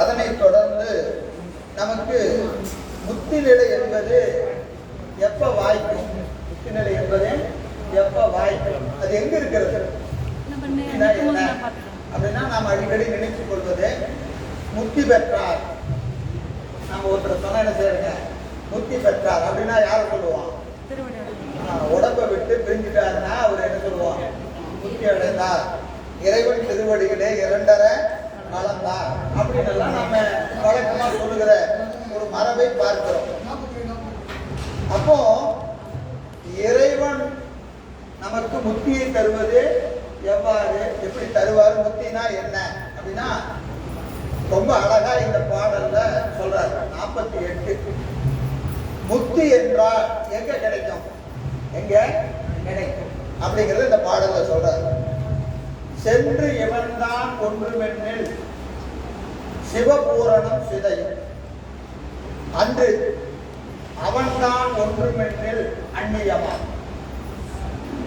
அதனைத் தொடர்ந்து நமக்கு முத்தி நிலை என்பது எப்ப வாய்க்கும் முத்தி நிலை என்பது எப்ப வாய்க்கும். அது எங்க இருக்கிறது? அப்படின்னா நாம் அடிக்கடி நினைத்துக் கொள்வது முத்தி பெற்றார். நாம ஒருத்தர் சொன்னா என்ன செய்யறங்க? முத்தி பெற்றார். அப்படின்னா யாரை சொல்லுவோம் உடம்பை விட்டு பிரிஞ்சுட்டாருன்னா அவர் என்ன சொல்லுவோம் முத்தி அடைந்தார். இறைவன் திருவடிகளே இரண்டரை கலந்தார் அப்படின்னு எல்லாம் நாம வழக்கமா சொல்லுகிற ஒரு மரபை பார்க்கிறோம். அப்போ இறைவன் நமக்கு முத்தியை தருவது எவ்வாறு எப்படி தருவார் முத்தினா என்ன? அப்படின்னா ரொம்ப அழகா இந்த பாடல்ல சொல்றாரு. நாற்பத்தி எட்டு. முக்தி என்றால் எங்க கிடைக்கும்? எங்க? கிடைக்கும். அப்படிங்கறத இந்த பாடல்ல சொல்றாரு. சென்று இவன்தான் ஒன்றுமென்னில் சிவபூரணம் சிதையும். அன்று அவன்தான் ஒன்றுமென்னில் அந்நியமாம்.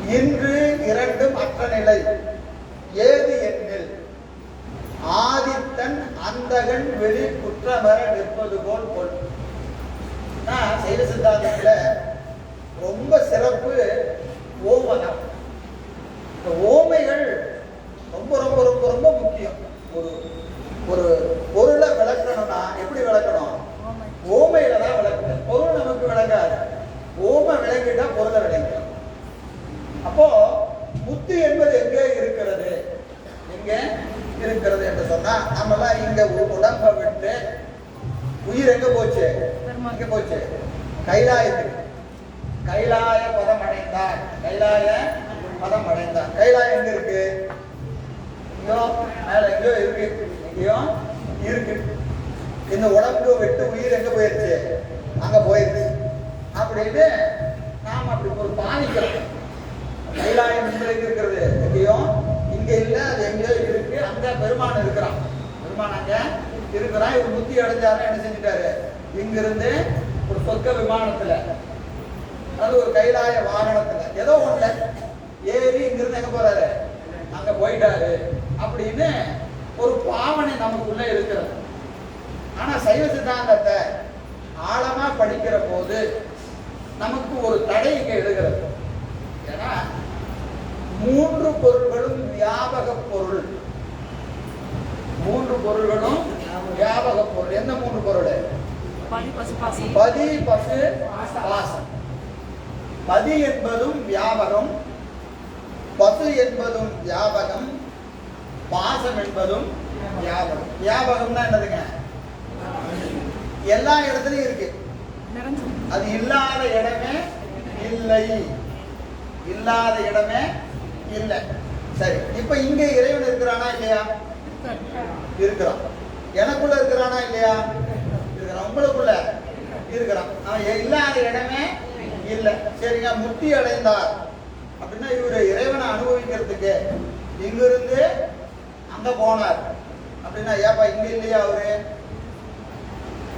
இன்று இரண்டு மற்ற நிலை ஏது எண்ணில் ஆதித்தன் அந்தகன் வெளி குற்றமர நிற்பது போல் பொருள் நான் சைவ ரொம்ப சிறப்பு ஓமனம். இந்த ஓமைகள் ரொம்ப ரொம்ப ரொம்ப ரொம்ப முக்கியம். ஒரு ஒரு பொருளை விளக்கணும்னா எப்படி விளக்கணும்? ஓமையில தான் விளக்கணும். பொருள் நமக்கு விளங்காது. ஓமை விளங்கிட்டா பொருளை விளங்கிடும். அப்போ புத்தி என்பது எங்கே இருக்கிறது? எங்க இருக்கிறது என்று சொன்னா நம்மலாம் இங்க உடம்ப விட்டு உயிர் எங்க போச்சு? எங்க போச்சு? கைலாயத்துக்கு. கைலாய பதம் அடைந்தார். கைலாய பதம் அடைந்தார். கைலாயம் எங்க இருக்கு? எங்கேயோ மேல எங்கேயோ இருக்கு. எங்கேயோ இருக்கு. இந்த உடம்பு விட்டு உயிர் எங்கே போயிருச்சு? அங்கே போயிருச்சு. அப்படின்னு நாம் அப்படி ஒரு பாதிக்கிறோம் கைலாயம் என்பது இருக்கிறது? எங்கேயோ? இங்கே இல்லை அது எங்கேயோ இருக்கு. அங்கே பெருமான் இருக்கிறான். பெருமான் அங்கே இருக்கிறான். இவர் புத்தி அடைஞ்சாரு என்ன செஞ்சுட்டாரு? இங்கிருந்து ஒரு சொர்க்க விமானத்தில் அதாவது ஒரு கைலாய வாகனத்தில் ஏதோ ஒன்றில் ஏறி இங்கிருந்து எங்கே போகிறாரு அங்கே போயிட்டாரு. அப்படின்னு ஒரு பாவனை நமக்குள்ள இருக்கிறது. ஆனா சைவ சித்தாந்தத்தை ஆழமா படிக்கிற போது நமக்கு ஒரு தடை இங்க எழுகிறது. ஏன்னா மூன்று பொருள்களும் வியாபக பொருள். மூன்று பொருள்களும் வியாபக பொருள். என்ன மூன்று பொருள்? பதி பசு பாசம். பதி என்பதும் வியாபகம். பசு என்பதும் வியாபகம். பாசம் என்பதும் வியாபகம். வியாபகம்னா என்னதுங்க? எல்லா இடத்துலயும் இருக்கு. அது இல்லாத இடமே இல்லை. இல்லாத இடமே இல்லை. சரி இப்ப இங்க இறைவன் இருக்கிறானா இல்லையா? இருக்கிறான். எனக்குள்ள இருக்கிறானா இல்லையா? இருக்கிறான். உங்களுக்குள்ள இருக்கிறான். அவன் இல்லாத இடமே இல்லை. சரிங்க முத்தி அடைந்தார். அப்படின்னா இவரு இறைவனை அனுபவிக்கிறதுக்கு இங்கிருந்து அங்க போனார். அப்படின்னா ஏப்பா இங்க இல்லையா அவரு?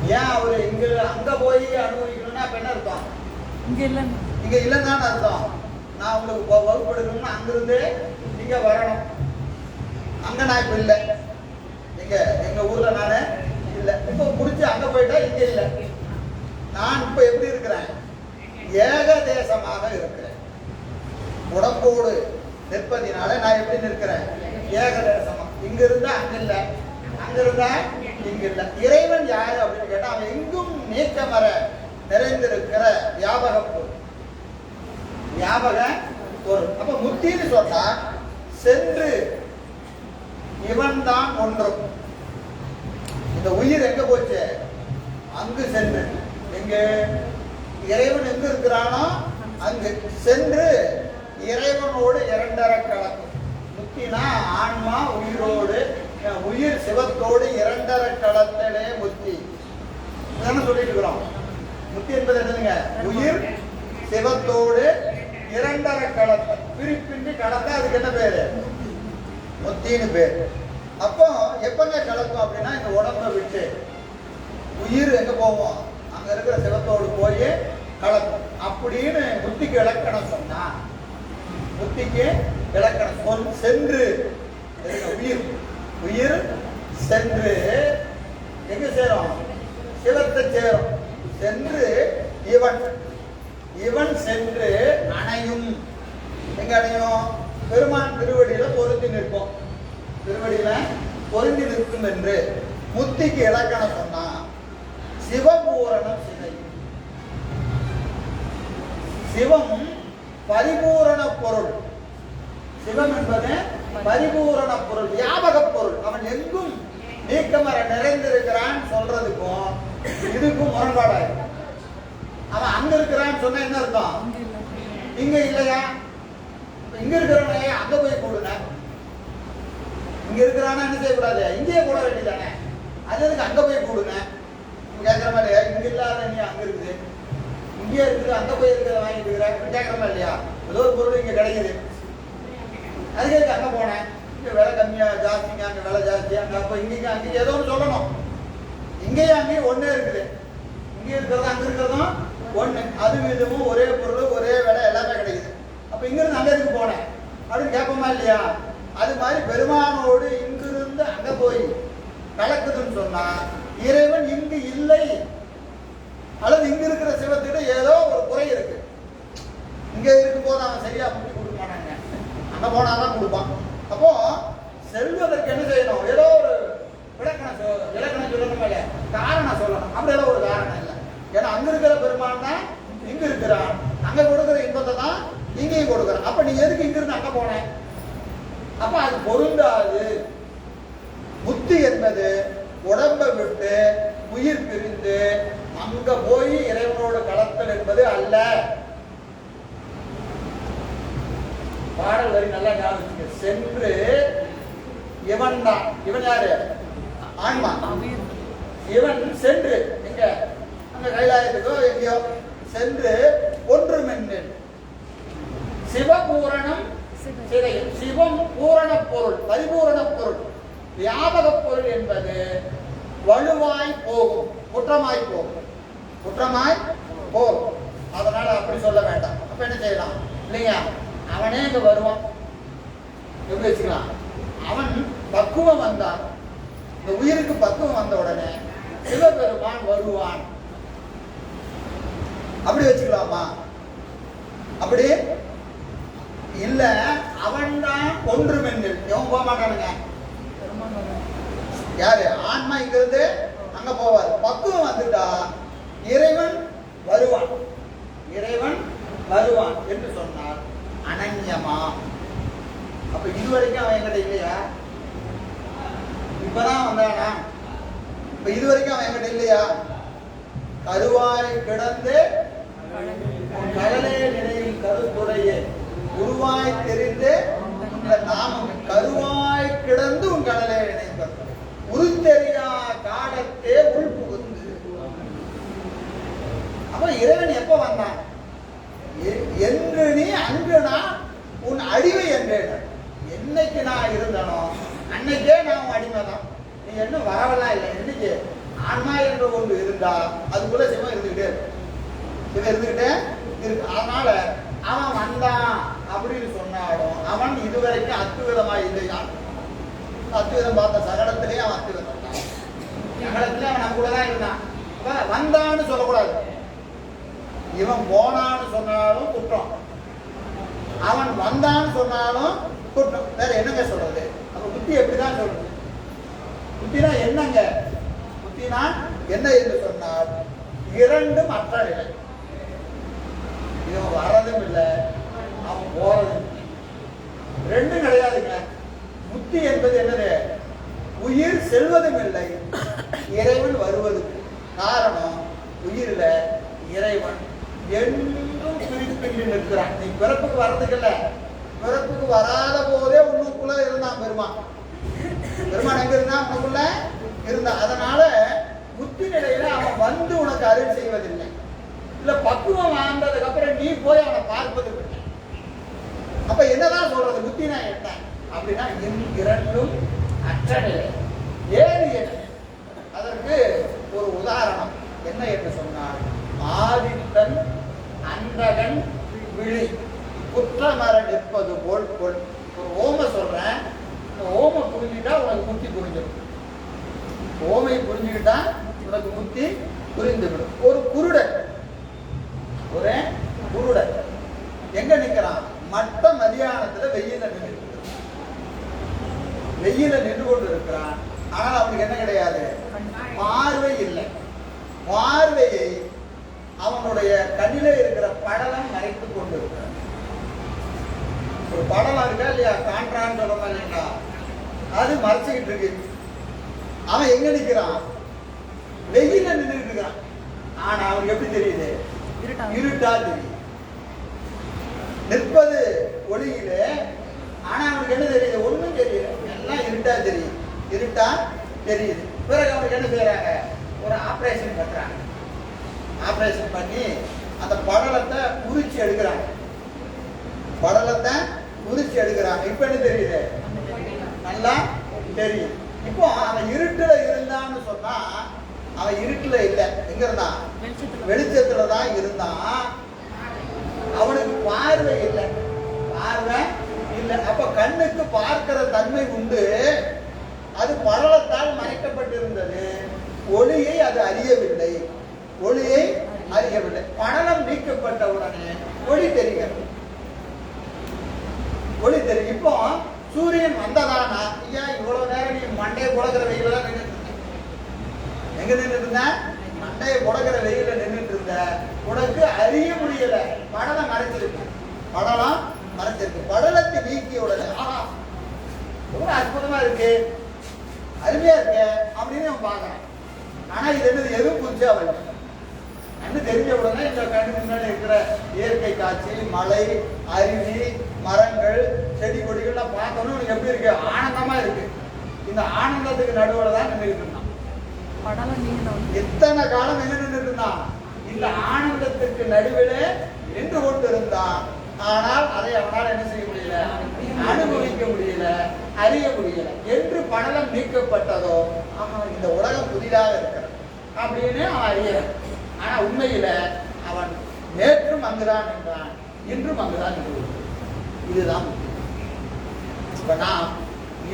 ஏன் அவரு இங்க அங்க போய் அனுபவிக்கணும்னா அப்ப என்ன அர்த்தம்? இங்க இல்லைன்னு அர்த்தம். நான் உங்களுக்கு வகுப்பு எடுக்கணும்னா அங்கிருந்து நீங்க வரணும். அங்க நான் இப்ப இல்லை. எங்க எங்க ஊர்ல நானு இல்ல. இப்ப முடிச்சு அங்க போயிட்டா இங்க இல்ல. நான் இப்ப எப்படி இருக்கிறேன்? ஏகதேசமாக இருக்கிறேன். உடம்போடு நிற்பதினால நான் எப்படி நிற்கிறேன்? ஏகதேசமா இங்க இருந்தா அங்க இல்ல அங்க இருந்தா இங்க இல்ல இறைவன் யாரு அப்படின்னு கேட்டா அவன் எங்கும் நீக்கமர நிறைந்திருக்கிற வியாபக பொருள். வியாபக பொருள். அப்ப முத்தின்னு சொன்னா சென்று இவன் தான் ஒன்றும். இந்த உயிர் எங்க போச்சு? அங்கு சென்று. எங்க? இறைவன் எங்க இருக்கிறானோ அங்கு. சென்று இறைவனோடு இரண்டரை கலக்கும். முத்தினா ஆன்மா உயிரோடு உயிர் சிவத்தோடு இரண்டரை கலத்தலே முத்தி. இதானே சொல்லிட்டு இருக்கிறோம். முத்தி என்பது என்னதுங்க? உயிர் சிவத்தோடு இரண்டரை கடத்த பிரிப்பின்றி கடத்த அதுக்கு என்ன பேரு? முத்தின்னு பேர். அப்போ எப்பங்க கலக்கும் அப்படின்னா இந்த உடம்ப விட்டு. உயிர் எங்க போவோம்? அங்க இருக்கிற சிவத்தோடு போய் கலக்கும் அப்படின்னு புத்திக்கு இலக்கணம் சொன்னா புத்திக்கு இலக்கணம் சொல் சென்று உயிர். உயிர் சென்று. எங்க சேரும்? சிவத்தை சேரும். சென்று இவன். இவன் சென்று அணையும். எங்க அணையும்? பெருமான் திருவடியில பொருந்தி நிற்போம். திருவடியில பொருந்தி நிற்கும் என்று முத்திக்கு இலக்கணம் சொன்னா சிவபூரணம் சிதை சிவம் பரிபூரண பொருள். சிவம் என்பது பரிபூரண பொருள் வியாபக பொருள். அவன் எங்கும் நீக்கமர நிறைந்திருக்கிறான் சொல்றதுக்கும் இதுக்கும் முரண்பாடாயிரும் அவன் அங்க இருக்கிறான்னு சொன்னா என்ன அர்த்தம்? இங்க இல்லையா? இங்க இருக்கிறவனே அங்க போய் கூடுன. இங்க இருக்கிறானா என்ன செய்யக்கூடாது? இங்கேயே கூட வேண்டியதானே? அது எதுக்கு அங்க போய் கூடுன? கேட்கிற மாதிரி இங்க இல்லாத நீ அங்க இருக்குது. இங்கே இருக்குது அங்க போய் இருக்கிறத வாங்கிட்டு இருக்கிற. கேட்கிற மாதிரி இல்லையா? ஏதோ ஒரு பொருள் இங்க கிடைக்குது. அதுக்கு எதுக்கு அங்கே போனேன். இங்கே விலை கம்மியாக ஜாஸ்திங்க அங்கே விலை ஜாஸ்தியாக அங்க அப்ப இங்க ஏதோ ஒன்று சொல்லணும். இங்கேயும் அங்கேயும் ஒன்றே இருக்குது. இங்கே இருக்கிறதும் அங்கே இருக்கிறதும் ஒன்று அது விதமும் ஒரே பொருள் ஒரே விலை எல்லாமே கிடைக்குது. அப்போ இங்கேருந்து அங்கே எதுக்கு போனேன்? அப்படின்னு கேட்போமா இல்லையா? அது மாதிரி பெருமானோடு இங்கிருந்து அங்கே போய் கலக்குதுன்னு சொன்னால் இறைவன் இங்கு இல்லை. அல்லது இங்க இருக்கிற சிவத்திட்ட ஏதோ ஒரு குறை இருக்கு. இங்க இருக்கும் போது அவன் சரியா அங்க போனாதான் கொடுப்பான். அப்போ செல்வதற்கு என்ன செய்யணும்? ஏதோ ஒரு விளக்கணம் சொ- இலக்கணம் சொல்லணும் இல்லையா காரணம் சொல்லணும். அப்படி ஏதோ ஒரு காரணம் இல்லை. ஏன்னா அங்க இருக்கிற பெருமான் தான் இங்க இருக்கிறான் அங்க கொடுக்குற இன்பத்தை தான் இங்கேயும் கொடுக்குறான் அப்ப நீ எதுக்கு இங்க இருந்து அங்க போனேன் அப்ப அது பொருந்தாது. புத்தி என்பது உடம்பை விட்டு உயிர் பிரிந்து அங்க போய் இறைவனோடு கலத்தல் என்பது அல்ல. வரி நல்லா ஞாபகம் சென்று இவன் தான். இவன் யாரு? ஆன்மா. இவன் சென்று. எங்க? அங்க கைலாயத்துக்கோ எங்கேயோ. சென்று ஒன்றுமென்னேன் சிவபூரணம் சிதையும். சிவம் பூரண பொருள் பரிபூரண பொருள். வியாபக பொருள் என்பது வலுவாய் போகும் குற்றமாய் போகும். குற்றமாய் போகும். அதனால அப்படி சொல்ல வேண்டாம். அப்ப என்ன செய்யலாம்? இல்லையா? அவனே இங்க வருவான். எப்படி வச்சுக்கலாம்? அவன் பக்குவம் வந்தான். இந்த உயிருக்கு பக்குவம் வந்த உடனே சிவபெருமான் வருவான். அப்படி வச்சுக்கலாமா? அப்படி இல்ல அவன் தான் ஒன்று எவன் போக மாட்டானுங்க. யாரு? ஆன்மா இங்க இருந்து அங்க போவார். பக்குவம் வந்துட்டா இறைவன் வருவான். இறைவன் வருவான் என்று சொன்னார் அனன்யமா? அப்ப இதுவரைக்கும் அவன் என்கிட்ட இல்லையா? இப்பதான் வந்தானா? இப்ப இதுவரைக்கும் அவன் என்கிட்ட இல்லையா? கருவாய் கிடந்து கடலே நிலையில் கருத்துறையே உருவாய் தெரிந்து நாமம் கருவாய் கிடந்து உன் கடலே நினைப்பது. உருத்தெரியா காலத்தே உள் புகுந்து அப்ப இறைவன் எப்ப வந்தான் எ- என்று நீ அன்று நான் உன் அடிமை என்றேன் என்னைக்கு நான் இருந்தனோ அன்னைக்கே நான் உன் அடிமை தான் நீ இன்னும் வரவெல்லாம் இல்லை என்னைக்கு ஆன்மா என்ற ஒன்று இருந்தா அதுக்குள்ள சிவம் இருந்துகிட்டே இருக்கு. இவன் இருந்துகிட்டே இருக்கு. அதனால அவன் வந்தான் அப்படின்னு சொன்னாலும் அவன் இதுவரைக்கும் அத்துவிதமா இல்லையா அத்துவிதம் பார்த்த சகடத்திலேயே அவன் அத்துவிதம் தான் சகடத்திலே அவன் நம்ம கூட தான் இருந்தான் வந்தான்னு சொல்லக்கூடாது. இவன் போனான்னு சொன்னாலும் குற்றம். அவன் வந்தான்னு சொன்னாலும் குற்றம். வேற என்னங்க சொல்றது? அப்ப புத்தி எப்படிதான் சொல்றது? புத்தினா என்னங்க? புத்தினா என்ன என்று சொன்னால் இரண்டும் அற்ற நிலை. இவன் வரதும் இல்லை அவன் போறதும் ரெண்டும் கிடையாதுங்க புத்தி என்பது என்னது? உயிர் செல்வதும் இல்லை இறைவன் வருவதும் காரணம் உயிரில் இறைவன் என்றும் பிரிப்பின்றி நிற்கிறான். நீ பிறப்புக்கு வர்றதுக்கு இல்ல. பிறப்புக்கு வராத போதே உன்னுக்குள்ள இருந்தான் பெருமான். பெருமான் எங்க இருந்தான்? உனக்குள்ள? இருந்தான் அதனால புத்தி நிலையில அவன் வந்து உனக்கு அருள் செய்வதில்லை. இல்ல பக்குவம் வாழ்ந்ததுக்கு அப்புறம் நீ போய் அவனை பார்ப்பது அப்ப என்னதான் சொல்றது? புத்தினா என்ன? அப்படின்னா இம் இரண்டும் அற்ற நிலை ஏது என்ன அதற்கு ஒரு உதாரணம். என்ன என்று சொன்னால் ஆதித்தன் அந்தகன் விழி. குற்றமர நிற்பது போல் பொன் ஒரு ஓம சொல்றேன். ஓம புரிஞ்சுட்டா உனக்கு புத்தி புரிஞ்சிடும். ஓமையை புரிஞ்சுக்கிட்டா உனக்கு புத்தி புரிந்துவிடும். ஒரு குருடன். ஒரு குருடன். எங்க நிக்கிறான்? மட்ட மதியானத்துல வெயில நின்று வெயில நின்று கொண்டு இருக்கிறான் ஆனால் அவனுக்கு என்ன கிடையாது? பார்வை இல்லை. பார்வையை அவனுடைய கண்ணில இருக்கிற படலம் மறைத்து கொண்டு இருக்கிறான் ஒரு படலம் இருக்கா இல்லையா? காண்றான்னு சொல்றோமா இல்லைங்களா அது மறைச்சுக்கிட்டு இருக்கு. அவன் எங்க நிக்கிறான்? வெயில நின்றுட்டு இருக்கிறான். ஆனா அவனுக்கு எப்படி தெரியுது? இருட்டா. தெரியுது. நிற்பது ஒளியிலே ஆனா அவனுக்கு என்ன தெரியுது? ஒண்ணும் தெரியல எல்லாம் இருட்டா தெரியுது. இருட்டா தெரியுது. பிறகு அவனுக்கு என்ன செய்யறாங்க ஒரு ஆபரேஷன் பண்றாங்க. ஆபரேஷன் பண்ணி அந்த படலத்தை உரிச்சு எடுக்கிறாங்க. படலத்தை உரிச்சு எடுக்கிறாங்க. இப்ப என்ன தெரியுது? நல்லா தெரியும் இப்போ அவன் இருட்டுல இருந்தான்னு சொன்னா அவன் இருட்டுல இல்ல. எங்க இருந்தான் வெளிச்சத்துல. தான் இருந்தான். அவனுக்கு பார்வை இல்லை. பார்வை இல்லை. அப்ப கண்ணுக்கு பார்க்கிற தன்மை உண்டு. அது பரலத்தால் மறைக்கப்பட்டிருந்தது. ஒளியை அது அறியவில்லை ஒளியை அறியவில்லை படலம் நீக்கப்பட்ட உடனே ஒளி தெரிகிறது ஒளி தெரியும் இப்போ சூரியன் வந்ததானா ஐயா இவ்வளவு நேரம் நீ மண்டையை புழக்கிற வெயில தான் நின்றுட்டு இருந்த எங்க நின்றுட்டு இருந்த மண்டையை புழக்கிற வெயில நின்றுட்டு இருந்த உனக்கு அறிய முடியல படலம் மறைச்சிருக்கு படலம் மறைச்சிருக்கு படலத்தை நீக்கிய உடனே ஆஹா ரொம்ப அற்புதமா இருக்கு அருமையா இருக்கு அப்படின்னு அவன் பார்க்கறான் ஆனா இது என்னது எதுவும் புரிஞ்சு அவன் கண்ணு தெரிஞ்ச உடனே இந்த கண்ணு முன்னாடி இருக்கிற இயற்கை காட்சி மலை அருவி மரங்கள் செடி கொடிகள்லாம் பார்த்தோன்னு உனக்கு எப்படி இருக்கு? ஆனந்தமா இருக்கு. இந்த ஆனந்தத்துக்கு நடுவில் தான் நின்றுகிட்டு இருந்தான். எத்தனை காலம் என்ன நின்றுட்டு இருந்தான்? இந்த ஆனந்தத்திற்கு நடுவிலே நின்று கொண்டிருந்தான் ஆனால் அதை அவனால் என்ன செய்ய முடியல? அனுபவிக்க முடியல அறிய முடியல. என்று படலம் நீக்கப்பட்டதோ ஆஹா இந்த உலகம் புதிதாக இருக்கிறது அப்படின்னு அவன் அறியறான் ஆனா உண்மையில அவன் நேற்றும் அங்குதான் என்றான் இன்றும் அங்குதான் நின்று இதுதான் இப்ப நாம்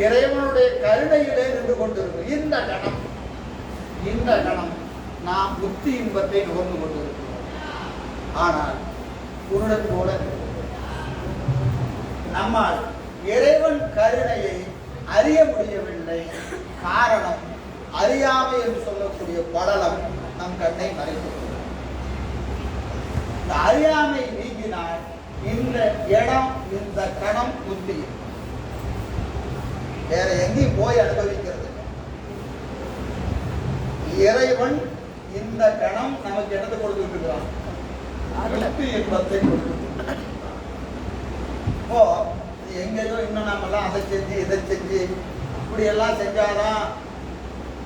இறைவனுடைய கருணையிலே நின்று கொண்டிருக்கிறோம். இந்த கணம் இந்த கணம் நாம் புத்தி இன்பத்தை நுகர்ந்து கொண்டிருக்கிறோம். ஆனால் குருடன் போல நம்மால் இறைவன் கருணையை அறிய முடியவில்லை. காரணம் அறியாமை என்று சொல்லக்கூடிய படலம் நம் கண்ணை மறைக்கும் இந்த அறியாமை நீங்கினால் இந்த இடம் இந்த கணம் புத்தி வேற எங்கேயும் போய் அனுபவிக்கிறது இறைவன் இந்த கணம் நமக்கு இடத்தை கொடுத்துட்டு இருக்கிறான் இன்பத்தை கொடுத்துட்டு இப்போ எங்கேயோ இன்னும் நாமெல்லாம் அதை செஞ்சு இதை செஞ்சு இப்படி எல்லாம் செஞ்சாதான்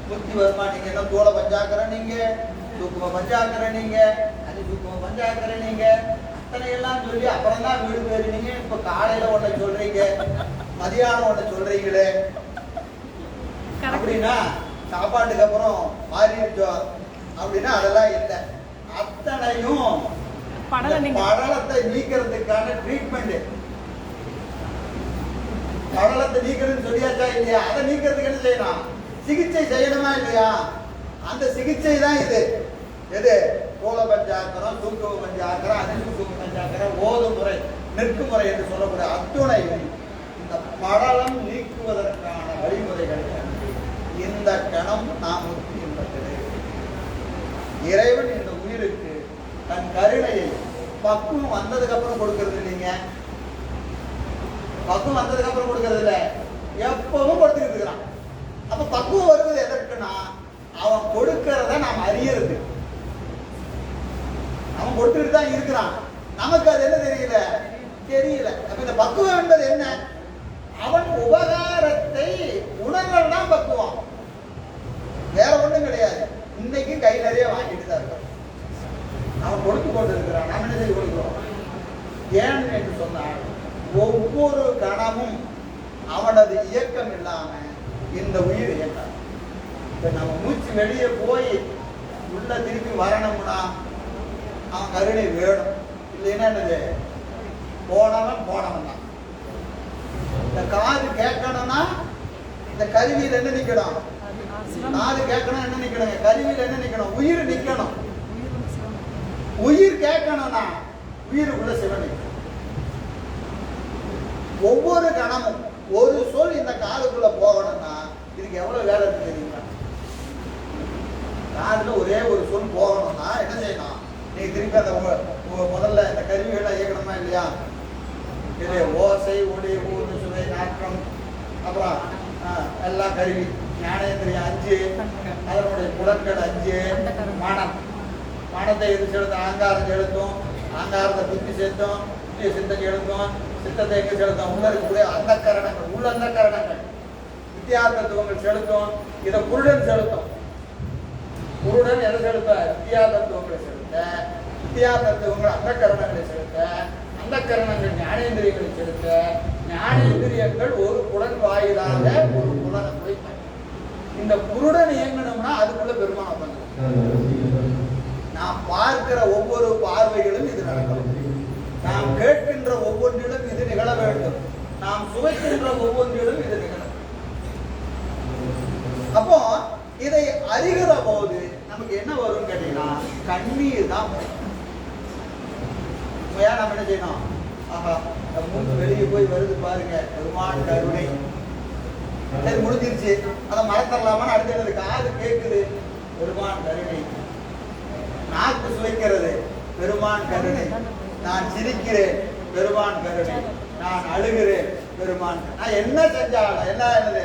புத்தி வருமா? நீங்க என்ன தோலை பஞ்சாக்கிற நீங்க? தூக்கும பஞ்சாக்கிற நீங்க? பஞ்சாக்கிற நீங்க எல்லாம் சொல்லி அப்புறம் தான் வீடு போயிருந்தீங்க இப்ப காலையில ஒன்றை சொல்றீங்க மதியானம் ஒன்றை சொல்றீங்களே. அப்படின்னா சாப்பாட்டுக்கு அப்புறம் மாறிடுச்சோம் அப்படின்னா அதெல்லாம் இல்லை. அத்தனையும் படலத்தை நீக்கிறதுக்கான ட்ரீட்மெண்ட் படலத்தை நீக்கிறதுன்னு சொல்லியாச்சா இல்லையா? அதை நீக்கிறதுக்கு என்ன செய்யணும்? சிகிச்சை செய்யணுமா இல்லையா? அந்த சிகிச்சை தான் இது. எது? கோல பஞ்சாக்கரம் தூக்குவ பஞ்சாக்கரம் அதிர்வு பஞ்சாக்கரம் ஓது முறை நிற்கு முறை என்று சொல்லக்கூடிய அத்துணை இந்த படலம் நீக்குவதற்கான வழிமுறைகள் இந்த கணம் நாம் முக்கியப்பட்டது இறைவன் இந்த உயிருக்கு தன் கருணையை பக்குவம் வந்ததுக்கு அப்புறம் கொடுக்கறது இல்லைங்க. பக்குவம் வந்ததுக்கு அப்புறம் கொடுக்கறது இல்லை. எப்பவும் கொடுத்துக்கிட்டு இருக்கிறான். அப்ப பக்குவம் வருவது எதற்குன்னா அவன் கொடுக்கறத நாம் அறியறது. கொடுத்துட்டு தான் இருக்கிறான். நமக்கு அது என்ன தெரியல? தெரியல. அப்ப இந்த பக்குவம் என்பது என்ன? அவன் உபகாரத்தை உணர்வல் தான் பக்குவம். வேற ஒண்ணும் கிடையாது. இன்னைக்கு கை நிறைய வாங்கிட்டு தான் இருக்கான். அவன் கொடுத்து கொண்டு இருக்கிறான் நாம் என்ன செய்து கொடுக்கிறோம்? ஏன் என்று சொன்னால் ஒவ்வொரு கணமும் அவனது இயக்கம் இல்லாம இந்த உயிர் இயக்கம் இப்ப நம்ம மூச்சு வெளியே போய் உள்ள திருப்பி வரணும்னா அவன் கருணை வேணும். இல்லைன்னா என்னது? போனவன் போனவன் தான். இந்த காது கேட்கணும்னா இந்த கருவியில் என்ன நிக்கணும்? காது கேட்கணும் என்ன நிக்கணுங்க? கருவியில் என்ன நிக்கணும்? உயிர் நிற்கணும் உயிர் உயிர் கேட்கணும்னா உயிருக்குள்ள சிவன் நிக்கணும். ஒவ்வொரு கணமும் ஒரு சொல் இந்த காதுக்குள்ள போகணும்னா இதுக்கு எவ்வளவு வேலை இருக்கு தெரியுங்களா காதுல ஒரே ஒரு சொல் போகணும்னா என்ன செய்யணும்? நீ திருப்பி அந்த முதல்ல இந்த கருவிகளை இயக்கணுமா இல்லையா? இது ஓசை ஒளி ஊறு சுவை நாற்றம் அப்புறம் ஆ, எல்லா கருவி. ஞானேந்திரியம் அஞ்சு அதனுடைய புலன்கள் அஞ்சு மனம். மனத்தை எது செலுத்தும் ஆங்காரம் செலுத்தும். ஆங்காரத்தை புத்தி செலுத்தும். சித்தம் சிந்தனை எழுத்தும் சித்தத்தை எங்கே செலுத்தும்? உள்ள இருக்கக்கூடிய அந்த கரணங்கள் உள்ள அந்த கரணங்கள் வித்தியாசத்துவங்கள் செலுத்தும். இதை குருடன் செலுத்தும். குருடன் எதை செலுத்த? வித்தியா தத்துவங்களை செலுத்த. வித்தியா தத்துவங்கள் அந்த கரணங்களை செலுத்த. அந்த கரணங்கள் ஞானேந்திரியங்களை செலுத்த. ஞானேந்திரியங்கள் ஒரு புலன் வாயிலாக ஒரு புலனை குறிக்கும் இந்த குருடன் இயங்கணும்னா அதுக்குள்ள பெருமானம் பண்ணும் நாம் பார்க்கிற ஒவ்வொரு பார்வைகளும் இது நடக்கணும் நாம் கேட்கின்ற ஒவ்வொன்றிலும் இது நிகழ வேண்டும். நாம் சுவைக்கின்ற ஒவ்வொன்றிலும் இது நிகழும். அப்போ இதை அறிகிற போது நமக்கு என்ன வரும் கேட்டீங்கன்னா கண்ணீர் தான் வரும். உண்மையா நம்ம என்ன செய்யணும்? ஆஹா மூணு வெளியே போய் வருது பாருங்க பெருமான் கருணை. சரி முடிஞ்சிருச்சு அதை மறந்துடலாமான்னு அடுத்தது காது கேட்குது பெருமான் கருணை. நாக்கு சுவைக்கிறது. பெருமான் கருணை. நான் சிரிக்கிறேன். பெருமான் கருணை. நான் அழுகிறேன். பெருமான் நான் என்ன செஞ்சாலும் என்ன என்னது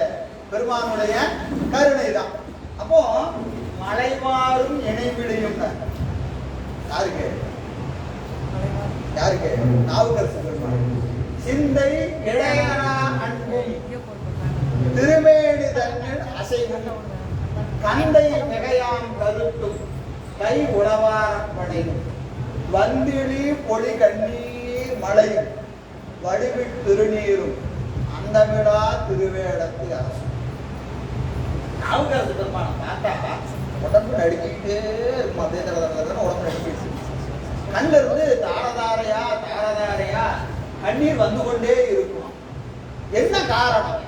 பெருமானுடைய கருணை தான் அப்போ மலைவாரும் இணைவிடையும் யாருக்கு? யாருக்கு? நாவுக்கரசு பெருமாள் சிந்தை இளையரா அன்பும் திருமேடு போட்டிருக்காங்க. தன்னில் அசைவும். கந்தை மிகையாம் கருத்தும் கை உளவாரப்படையும் வந்திழி பொடி கண்ணீர் மழையும் வடிவிட் திருநீரும். அந்தமிடா திருவேடத்து அரசு நாவுக்கரசு பெருமானை பார்த்தா உடம்பு நடுக்கிட்டே இருக்கும் அப்படியே தட தட தடன்னு உடம்பு நடுக்கிட்டு கண்ணில் இருந்து தாரதாரையா தாரதாரையா கண்ணீர் வந்து கொண்டே இருக்கும். என்ன காரணம்.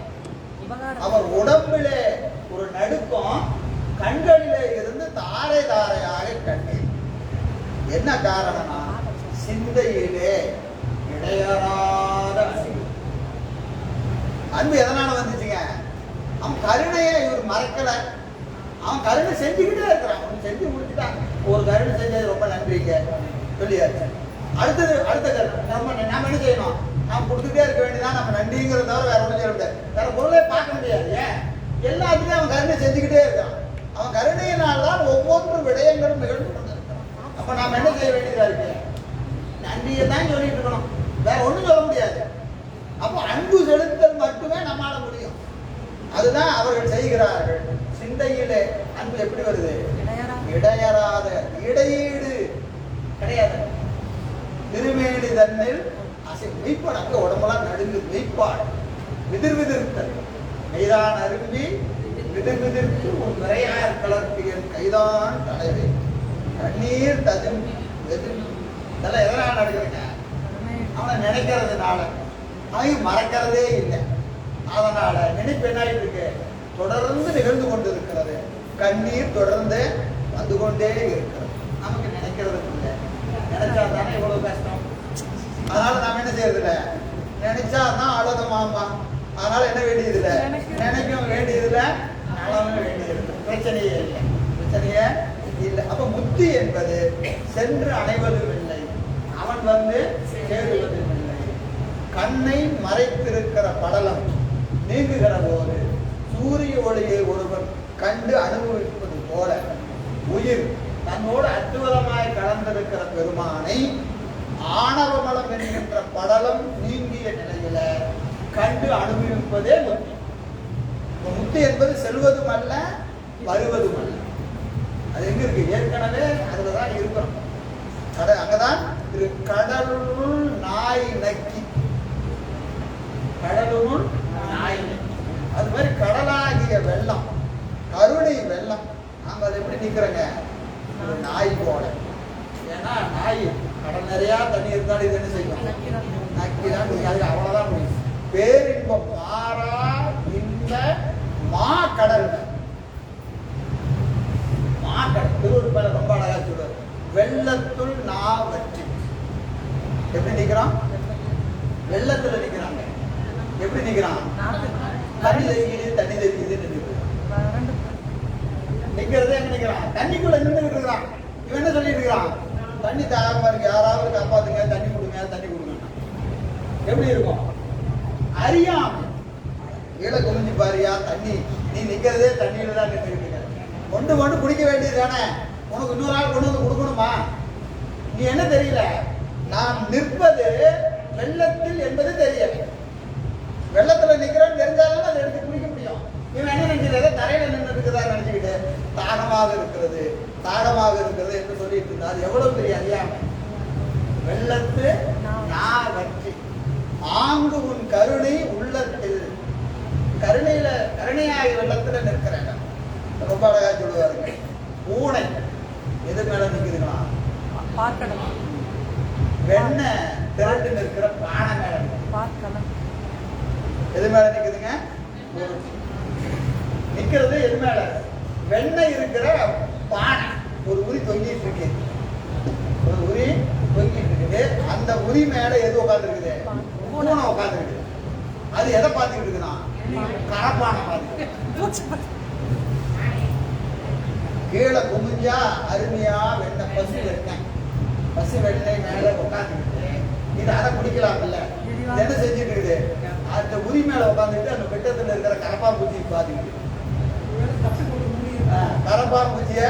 அவர் உடம்பிலே ஒரு நடுக்கம் கண்களிலே இருந்து தாரை தாரையாக கண்ணீர். என்ன காரணம்னா சிந்தையிலே இடையறாத அன்பு எதனால வந்துச்சுங்க அவன் கருணையை இவர் மறக்கலை. அவன் கருணை செஞ்சுக்கிட்டே இருக்கிறான். அவன் செஞ்சு முடிச்சுட்டான். ஒரு கருணை செஞ்சது ரொம்ப நன்றிங்க சொல்லியாச்சு. அடுத்தது அடுத்த கருணை. நம்ம நம்ம என்ன செய்யணும்? நாம் கொடுத்துட்டே இருக்க வேண்டியதான் நம்ம நன்றிங்கிறத தவிர வேற ஒன்றும் சொல்ல முடியாது. வேற பொருளே பார்க்க முடியாது. ஏன்? எல்லாத்துலேயும் அவன் கருணை செஞ்சுக்கிட்டே இருக்கான் அவன் கருணையினால் தான் ஒவ்வொரு விடயங்களும் நிகழ்ந்து கொண்டிருக்கிறான். அப்போ நாம் என்ன செய்ய வேண்டியதாக இருக்கு? நன்றியை தான் சொல்லிட்டு இருக்கணும். வேற ஒன்றும் சொல்ல முடியாது அப்போ அன்பு செலுத்தல் மட்டுமே நம்மால முடியும் அதுதான் அவர்கள் செய்கிறார்கள். சிந்தையிலே அன்பு எப்படி வருது. இடையறாத இடையீடு கிடையாது. திருமேனி தன்னில் அசை மெய்ப்பாடு அங்க உடம்பெல்லாம் நடுங்கு மெய்ப்பாடு விதிர் விதிர்த்தல். மெய்தான் அரும்பி விதிர் விதிர்த்து உன் விரையார் கலர்க்கு என் கைதான் தலைவை கண்ணீர் வெதிர் இதெல்லாம் எதனால் நடக்குதுங்க. அவனை நினைக்கிறதுனால. அவன் மறக்கிறதே இல்லை. அதனால நினைப்பு என்ன இருக்கு தொடர்ந்து நிகழ்ந்து கொண்டு இருக்கிறது கண்ணீர் தொடர்ந்து வந்து கொண்டே இருக்கிறது. நமக்கு நினைக்கிறது இல்லை. நினைச்சா தானே இவ்வளவு கஷ்டம்? அதனால நாம என்ன செய்யறது இல்ல நினைச்சா தான் அழுத மாமா அதனால என்ன வேண்டியது இல்ல வேண்டியதில்லை நினைக்க வேண்டியது இல்ல பிரச்சனையே இல்லை. பிரச்சனையே இல்லை. அப்ப முத்தி என்பது சென்று அடைவதும் இல்லை. அவன் வந்து சேருவதும் இல்லை. கண்ணை மறைத்திருக்கிற படலம் நீங்குகிற போது சூரிய ஒளியை ஒருவன் கண்டு அனுபவிப்பது போல உயிர் தன்னோடு அற்புதமாய் கலந்திருக்கிற பெருமானை ஆணவமலம் என்கின்ற படலம் நீங்கிய நிலையில கண்டு அனுபவிப்பதே முத்தி. முத்து முத்தி என்பது செல்வதும் அல்ல வருவதும் அல்ல. அது எங்க இருக்கு? ஏற்கனவே அதுலதான் இருக்கிறோம். கட அங்கதான் கடலுள் நாய் நக்கி. கடலுள் நாய் நக்கி அது மாதிரி கடலாகிய வெள்ளம். கருணை வெள்ளம். நாம அதை எப்படி நிக்கிறோங்க? ஒரு நாய் போல. ஏன்னா நாய் கடல் நிறையா தண்ணி இருந்தாலும் இது என்ன செய்யும்? நக்கிதான். நக்கிதான் அதுக்கு அவ்வளவுதான் முடியும். பேரின்பம் மாறா இந்த மா கடல் நாக்கடை பேர ரொம்ப அழகா சொல்லுவார். வெள்ளத்துள் நா வற்றி. எப்படி நிக்கிறான்? வெள்ளத்துல நிக்கிறாங்க. எப்படி நிக்கிறான்? தண்ணி தெரியுது தண்ணி தெரியுதுன்னு நிக்கிறதே எங்க நிக்கிறான் தண்ணிக்குள்ள நின்று இருக்கிறான் இவன் என்ன சொல்லிட்டு இருக்கிறான்? தண்ணி தாகமா இருக்கு. யாராவது காப்பாத்துங்க தண்ணி கொடுங்க தண்ணி கொடுங்க. எப்படி இருக்கும்? அறியாம. கீழே குனிஞ்சு பாரியா தண்ணி. நீ நிக்கிறதே தண்ணியில தான் நின்று கொண்டு கொண்டு குடிக்க வேண்டியது தானே. உனக்கு இன்னொரு ஆள் கொண்டு வந்து கொடுக்கணுமா? நீ என்ன தெரியல? நான் நிற்பது வெள்ளத்தில் என்பது தெரியல வெள்ளத்துல நிக்கிறேன்னு தெரிஞ்சாலும் அதை எடுத்து குடிக்க இவன் என்ன நினைக்கிறது தரையில நின்று இருக்குதா நினைச்சுக்கிட்டு தாகமாக இருக்கிறது தாகமாக இருக்கிறது என்று சொல்லிட்டு இருந்தார். எவ்வளவு பெரிய அறியாமை வெள்ளத்து நான் வற்றி. ஆங்கு உன் கருணை உள்ளத்தில். கருணையில கருணையாகி வெள்ளத்துல நிற்கிற இடம் ரொம்ப அழகா சொல்லுவாருங்க. பூனை எது மேல நிக்குதுங்களா பார்க்கடல் வெண்ணெய் திரண்டு நிற்கிற பானை மேல நிக்குது. பார்க்கலாம் எது மேல நிக்குதுங்க? நிற்கிறது நிக்கிறது எது மேல? வெண்ணெய் இருக்கிற பானை. ஒரு உரி தொங்கிட்டு இருக்கு. ஒரு உரி தொங்கிட்டு இருக்குது. அந்த உரி மேல எது உட்கார்ந்து இருக்குது பூனை உட்கார்ந்து இருக்குது அது எதை பார்த்துக்கிட்டு இருக்குன்னா? கரப்பானை பார்த்துக்கிட்டு கீழே குமிஞ்சா அருமையா வெண்ணெய் பசு வெண்ணெய். பசு வெண்ணெய் மேல உட்காந்துக்கிட்டு இது அதை குடிக்கலாம் இல்ல என்ன செஞ்சுட்டு இருக்குது? அந்த உரி மேல உட்காந்துட்டு அந்த பெட்டத்துல இருக்கிற கரப்பா பூச்சி பார்த்துக்கிட்டு கரப்பாம்பூச்சிய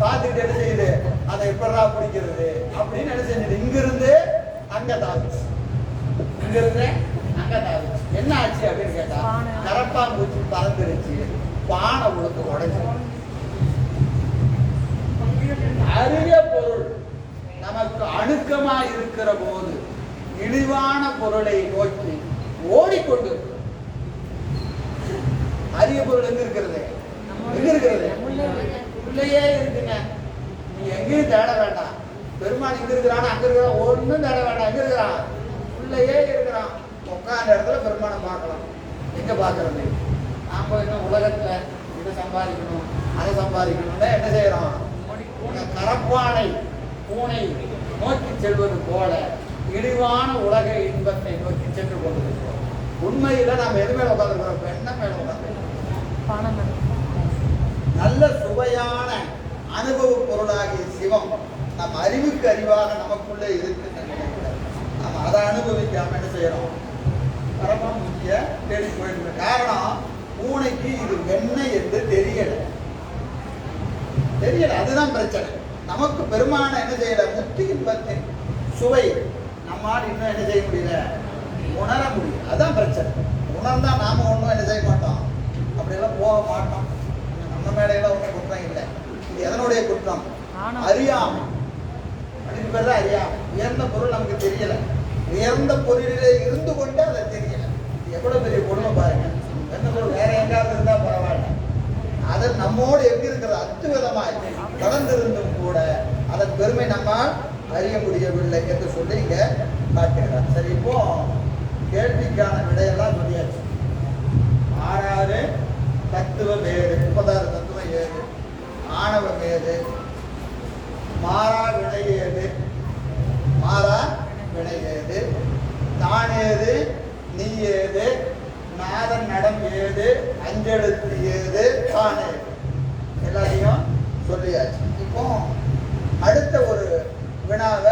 பார்த்துக்கிட்டு என்ன செய்யுது? அதை எப்படா பிடிக்கிறது? அப்படின்னு என்ன செஞ்சது? இங்க இருந்து அங்க தாவிச்சு இங்க இருந்து அங்க தாவிச்சு என்ன ஆச்சு அப்படின்னு கேட்டா. கரப்பாம்பூச்சி பறந்துருச்சு. பானை உழுக்கு உடைஞ்சு. அரிய பொருள். நமக்கு அணுக்கமா இருக்கிற போது இழிவான பொருளை நோக்கி ஓடிக்கொண்டு. அரிய பொருள் எங்க இருக்கிறது? எங்க இருக்கிறது? உள்ளேயே இருக்குங்க. நீ எங்கேயும் தேட வேண்டாம். பெருமாள் இங்க இருக்கிறான்? அங்க இருக்கிறான். ஒன்றும் தேட வேண்டாம். எங்க இருக்கிறான்? உள்ளேயே இருக்கிறான். உட்காந்த இடத்துல பெருமானை பார்க்கலாம். எங்க பார்க்கறது நாம இன்னும் உலகத்துல இதை சம்பாதிக்கணும்? அதை சம்பாதிக்கணும்னா என்ன செய்யறோம்? கரப்பானை பூனை நோக்கி செல்வது போல இழிவான உலக இன்பத்தை நோக்கி சென்று கொண்டிருக்கிறோம். உண்மையில நாம் எது மேல உட்காந்துருக்கிறோம் என்ன மேல உட்காந்துருக்கிறோம் பணம் நல்ல சுவையான அனுபவ பொருளாகிய சிவம் நம் அறிவுக்கு அறிவாக நமக்குள்ளே இருக்குன்னு நினைக்கிறேன் நம்ம அதை அனுபவிக்காம என்ன செய்யறோம்? பரமாமுக்கிய தேடி போயிட்டு காரணம் பூனைக்கு இது வெண்ணெய் என்று தெரியல. தெரியல அதுதான் பிரச்சனை. நமக்கு பெருமான என்ன செய்யல? முத்தி இன்பத்தின் சுவை நம்மால் இன்னும் என்ன செய்ய முடியல? உணர முடியும் அதான் பிரச்சனை. உணர்ந்தா நாம ஒன்றும் என்ன செய்ய மாட்டோம்? அப்படியெல்லாம் போக மாட்டோம். நம்ம மேடையெல்லாம் ஒன்றும் குற்றம் இல்லை. இது எதனுடைய குற்றம். அறியாமை. அதுக்கு பேர் தான் அறியாமை. உயர்ந்த பொருள் நமக்கு தெரியல. உயர்ந்த பொருளிலே இருந்து கொண்டு அதை தெரியல. எவ்வளவு பெரிய கொடுமை பாருங்க. உயர்ந்த பொருள் வேற எங்காவது இருந்தா பரவாயில்ல. அது நம்மோடு எங்க இருக்கிறது? அத்துவிதமாய் கலந்திருந்தும் கூட அதன் பெருமை நம்மால் அறிய முடியவில்லை என்று சொல்லி இங்க காட்டுகிறார். சரி இப்போ கேள்விக்கான விடையெல்லாம் சொல்லியாச்சு. ஆறாறு தத்துவம் ஏழு முப்பதாறு தத்துவம் ஏழு ஆணவம் ஏழு மாறா வினை ஏது மாறா வினை ஏது தான் ஏது நீ ஏது நாதன் நடம் ஏது அஞ்செழுத்து ஏது தான் ஏது. எல்லாத்தையும் சொல்லியாச்சு. இப்போ அடுத்த ஒரு வினாவை